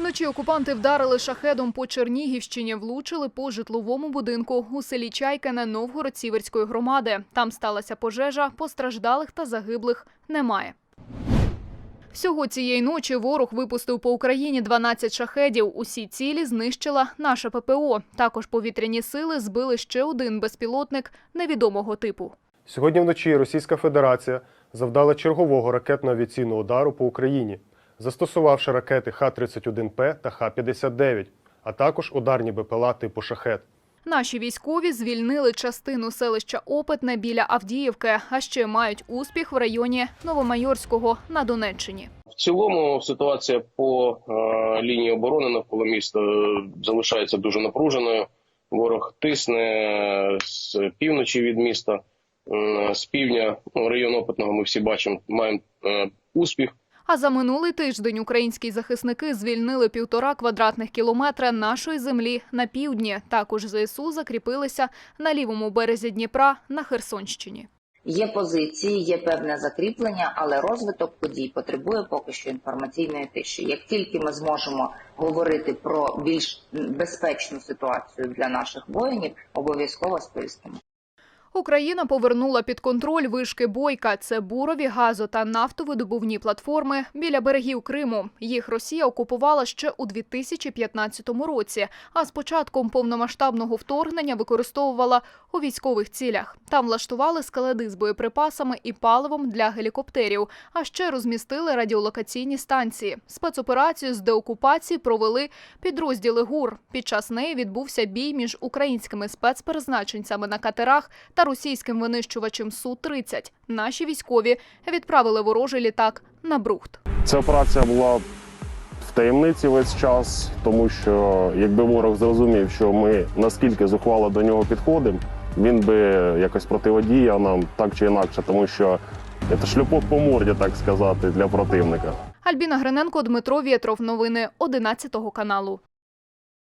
Вночі окупанти вдарили шахедом по Чернігівщині, влучили по житловому будинку у селі Чайкине Новгород-Сіверської громади. Там сталася пожежа, постраждалих та загиблих немає. Всього цієї ночі ворог випустив по Україні 12 шахедів. Усі цілі знищила наша ППО. Також повітряні сили збили ще один безпілотник невідомого типу. Сьогодні вночі Російська Федерація завдала чергового ракетно-авіаційного удару по Україні, застосувавши ракети Х-31П та Х-59, а також ударні БПЛА типу «Шахет». Наші військові звільнили частину селища Опитне біля Авдіївки, а ще мають успіх в районі Новомайорського на Донеччині. В цілому ситуація по е, лінії оборони навколо міста е, залишається дуже напруженою. Ворог тисне з півночі від міста, з півдня ну, район опитного. Ми всі бачимо, маємо е, успіх. А за минулий тиждень українські захисники звільнили півтора квадратних кілометра нашої землі на півдні. Також ЗСУ закріпилися на лівому березі Дніпра на Херсонщині. Є позиції, є певне закріплення, але розвиток подій потребує поки що інформаційної тиші. Як тільки ми зможемо говорити про більш безпечну ситуацію для наших воїнів, обов'язково сповістимо. Україна повернула під контроль вишки Бойка. Це бурові газо та нафтовидобувні платформи біля берегів Криму. Їх Росія окупувала ще у 2015 році. А з початком повномасштабного вторгнення використовувала у військових цілях. Там влаштували склади з боєприпасами і паливом для гелікоптерів. А ще розмістили радіолокаційні станції. Спецоперацію з деокупації провели підрозділи ГУР. Під час неї відбувся бій між українськими спецпризначенцями на катерах та російським винищувачем Су-30. Наші військові відправили ворожий літак на Брухт. Ця операція була в таємниці весь час, тому що якби ворог зрозумів, що ми наскільки зухвало до нього підходимо, він би якось противодіяв нам так чи інакше, тому що це шлюпок по морді, так сказати, для противника. Альбіна Гриненко, Дмитро Вєтров. Новини 11 каналу.